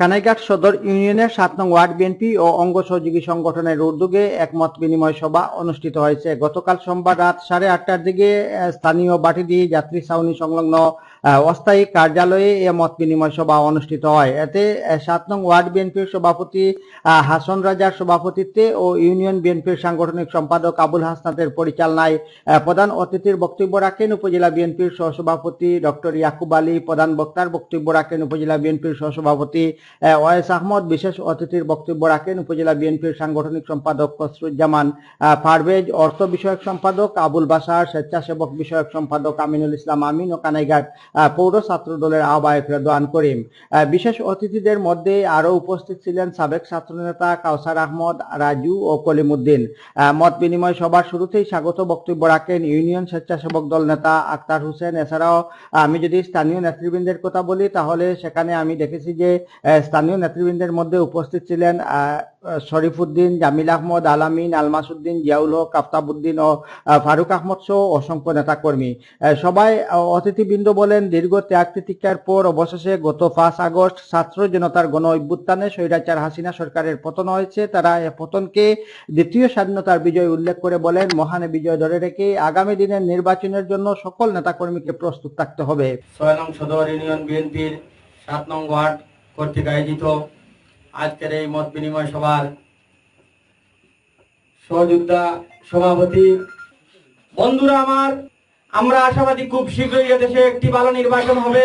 কানাইঘাট সদর ইউনিয়নের সাত নং ওয়ার্ড বিএনপি ও অঙ্গ সহযোগী সংগঠনের উদ্যোগে একমত বিনিময় সভা অনুষ্ঠিত হয়েছে। গতকাল সোমবার রাত সাড়ে আটটার দিকে স্থানীয় বাটিদি যাত্রী ছাউনি সংলগ্ন অস্থায়ী কার্যালয়ে এ মত বিনিময় সভা অনুষ্ঠিত হয়। এতে সাত নং ওয়ার্ড বিএনপির সভাপতি হাসন রাজার সভাপতিত্বে ও ইউনিয়ন বিএনপির সাংগঠনিক সম্পাদক আবুল হাসনাতের পরিচালনায় প্রধান অতিথির বক্তব্য রাখেন উপজেলা বিএনপির সহসভাপতি ডক্টর ইয়াকুব আলী, প্রধান বক্তার বক্তব্য রাখেন উপজেলা বিএনপির সহসভাপতি ওয়াইস আহমদ বিশেষ অতিথির বক্তব্য রাখেন উপজেলা বিএনপির সাংগঠনিক সম্পাদক কসরুজ্জামান পারভেজ অর্থ বিষয়ক সম্পাদক আবুল বাসার স্বেচ্ছাসেবক বিষয়ক সম্পাদক আমিনুল ইসলাম আমিন ও কানাইঘাট পৌর ছাত্র দলের আহ্বায়ক রেদওয়ান করিম। বিশেষ অতিথিদের মধ্যে আরও উপস্থিত ছিলেন সাবেক ছাত্রনেতা কাউসার আহমদ, রাজু ও কলিমুদ্দিন। মত বিনিময় সভার শুরুতেই স্বাগত বক্তব্য রাখেন ইউনিয়ন স্বেচ্ছাসেবক দল নেতা আক্তার হোসেন। এছাড়াও আমি যদি স্থানীয় নেতৃবৃন্দের কথা বলি, তাহলে সেখানে আমি দেখেছি যে স্থানীয় নেতৃবৃন্দের মধ্যে উপস্থিত ছিলেন আহ, শরীফুদ্দিন জামিল আহমদ আলামিন আলমাসুদ্দিন জিয়াউল হক আফতাবুদ্দিন ও ফারুক আহমদ সহ অসংখ্য নেতাকর্মী। সবাই অতিথিবৃন্দ বলেন দীর্ঘ ত্যাগ তিতিক্ষার পর অবশেষে গত পাঁচ আগস্ট ছাত্র জনতার গণ অভ্যুত্থানে স্বৈরাচার হাসিনা সরকারের পতন হয়েছে। তারা এ পতনকে দ্বিতীয় স্বাধীনতার বিজয় উল্লেখ করে বলেন মহান বিজয় ধরে রেখে আগামী দিনের নির্বাচনের জন্য সকল নেতাকর্মীকে প্রস্তুত থাকতে হবে। ছয় নং সদর ইউনিয়ন বিএনপির সাত নং ওয়ার্ড কর্তৃক আয়োজিত আজকের এই মত বিনিময় সভার সহযোদ্ধা সভাপতি। বন্ধুরা আমার, আমরা আশাবাদী খুব শীঘ্রই এদেশে একটি ভালো নির্বাচন হবে।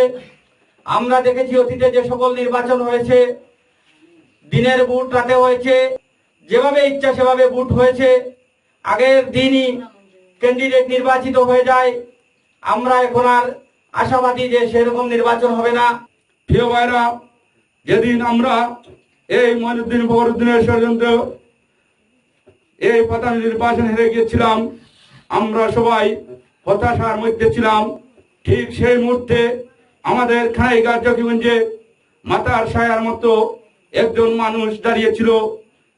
আমরা দেখেছি অতীতে যে সকল নির্বাচন হয়েছে, দিনের বুট রাতে হয়েছে, যেভাবে ইচ্ছা সেভাবে বুট হয়েছে, আগের দিনই ক্যান্ডিডেট নির্বাচিত হয়ে যায়। আমরা এখন আর আশাবাদী যে সেরকম নির্বাচন হবে না। প্রিয় ভাইরা যেদিন আমরা এই মনুদ্দিন ফখরুদ্দিনের ষড়যন্ত্র, এই প্রধান নির্বাচন হেরে গিয়েছিলাম, আমরা সবাই হতাশার মধ্যে ছিলাম। ঠিক সেই মুহূর্তে আমাদের খানাইঘাট জকিগঞ্জে মাতার সায়ার মতো একজন মানুষ দাঁড়িয়েছিল।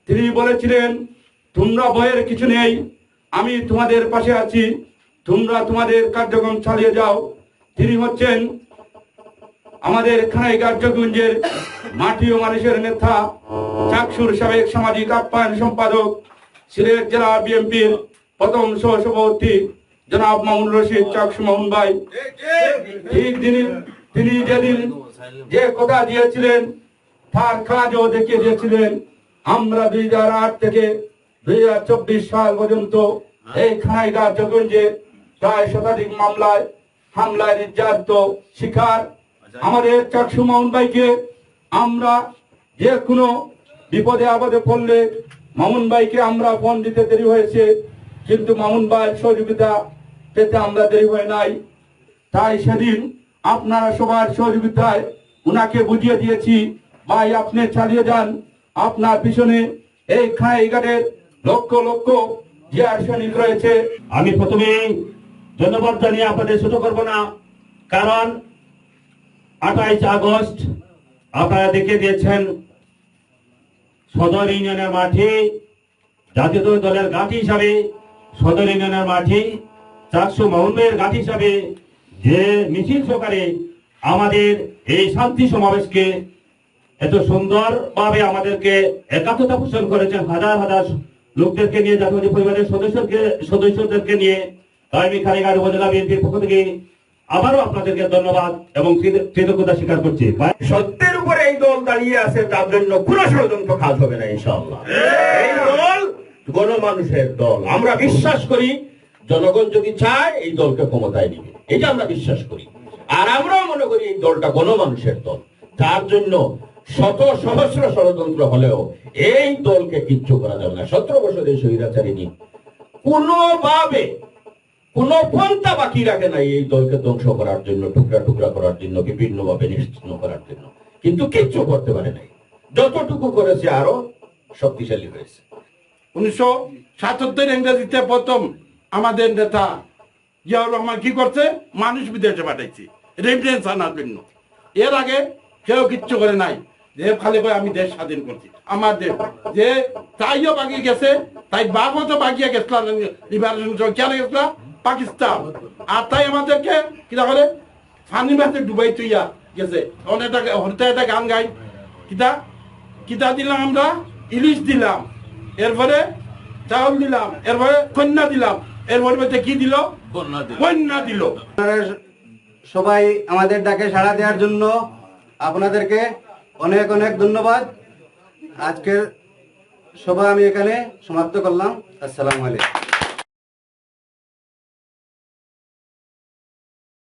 তিনি বলেছিলেন, তোমরা ভয়ের কিছু নেই, আমি তোমাদের পাশে আছি, তোমরা তোমাদের কার্যক্রম চালিয়ে যাও। তিনি হচ্ছেন আমাদের খানাইঘাট জগঞ্জের মাটি ও মানুষের নেতা, চাকসুর সাবেক সামাজিক আপ্যায়ন সম্পাদক, সিলেট জেলা বিএনপির প্রথম সহসভাপতি জনাব মামুন রশিদ চাকসু মামুন ভাই ঠিক তিনি তিনি যেদিন যে কথা দিয়েছিলেন, তার কাজও দেখিয়ে দিয়েছিলেন। আমরা দুই হাজার আট থেকে দুই হাজার চব্বিশ সাল পর্যন্ত এই খানাইঘাট জগঞ্জে প্রায় শতাধিক মামলায়, হামলায় নির্যাতিত, শিকার আমাদের চাকসু মামুন ভাইকে আমরা যে কোনো বিপদে আপদে পড়লে মামুন ভাইকে আমরা ফোন দিতে দেরি হয়েছে, কিন্তু মামুন ভাই সহযোগিতা পেতে আমরা দেরি হয় নাই। তাই সেদিন আপনারা সবার সহযোগিতায় উনাকে বুঝিয়ে দিয়েছি, ভাই, আপনি চালিয়ে যান। আপনার পিছনে এই খানাইঘাটের লক্ষ লক্ষ যে সৈনিক রয়েছে। আমি প্রথমেই ধন্যবাদ জানিয়ে আপনাদের ছোট করব না, কারণ আঠাইশ আগস্ট আপনারা দেখে দিয়েছেন সদর ইউনিয়নের মাঠে, জাতীয় দলের ঘাঁটি হিসাবে সদর ইউনিয়নের মাঠে, চারশো মোহাম্মের ঘাঁটি হিসাবে যে মিছিল সহকারে আমাদের এই শান্তি সমাবেশকে এত সুন্দর ভাবে আমাদেরকে একাত্মতা পোষণ করেছেন, হাজার হাজার লোকদেরকে নিয়ে, জাতীয় পরিবারের সদস্যকে, সদস্যদেরকে নিয়ে তাই আমি উপজেলা বিএনপির পক্ষ থেকে আবারও আপনাদেরকে ধন্যবাদ এবং কৃতজ্ঞতা স্বীকার করছি। সত্যের উপরে এই দল দাঁড়িয়ে আছে, তার জন্য কোন ষড়যন্ত্র কাজ হবে না, ইনশাআল্লাহ। এই দল গণমানুষের দল। আমরা বিশ্বাস করি, জনগণ যদি চায়, এই দলকে ক্ষমতায় নিবে। এটা আমরা বিশ্বাস করি। আর আমরাও মনে করি, এই দলটা গণমানুষের দল। তার জন্য শত সহস্র ষড়যন্ত্র হলেও এই দলকে কিচ্ছু করা যাবে না। সতেরো বছরের স্বৈরাচারী নীতি কোনোভাবে কোন পন্থা বাকি রাখে নাই এই দলকে ধ্বংস করার জন্য, টুকরা টুকরা করার জন্য বিভিন্ন ভাবে নিশ্চিন্ন করার জন্য। কিন্তু কিচ্ছু করতে পারে নাই। যতটুকু করেছে আরও শক্তিশালী হয়েছে। উনিশশো সাতাত্তর ইংরেজিতে প্রথম আমাদের নেতা জিয়াউর রহমান কি করছে? মানুষ বিদেশে পাঠাইছে। রেমিটেন্স আনার জন্য। এর আগে কেউ কিচ্ছু করে নাই। যে খালি কয় আমি দেশ স্বাধীন করছি। আমার দেশ। যে তাইও বাগিয়ে গেছে, তাই বাঘও তো বাগিয়ে গেছিলাম লিবারেশন কেন গেছিলাম পাকিস্তান। আর তাই আমাদেরকে কি বলে ফানি মাসে ডুবাই তুইয়া গেছে। অনেক একটা হরতে একটা গান গাই। কিতা? কিতা দিলাম আমরা? ইলিশ দিলাম। এরপরে চাউল দিলাম। এরপরে কন্যা দিলাম। এরপরে বলতে কি দিল? কন্যা দিল। আপনারা সবাই আমাদের ডাকে সাড়া দেওয়ার জন্য আপনাদেরকে অনেক অনেক ধন্যবাদ। আজকের সভা আমি এখানে সমাপ্ত করলাম। আসসালামু আলাইকুম।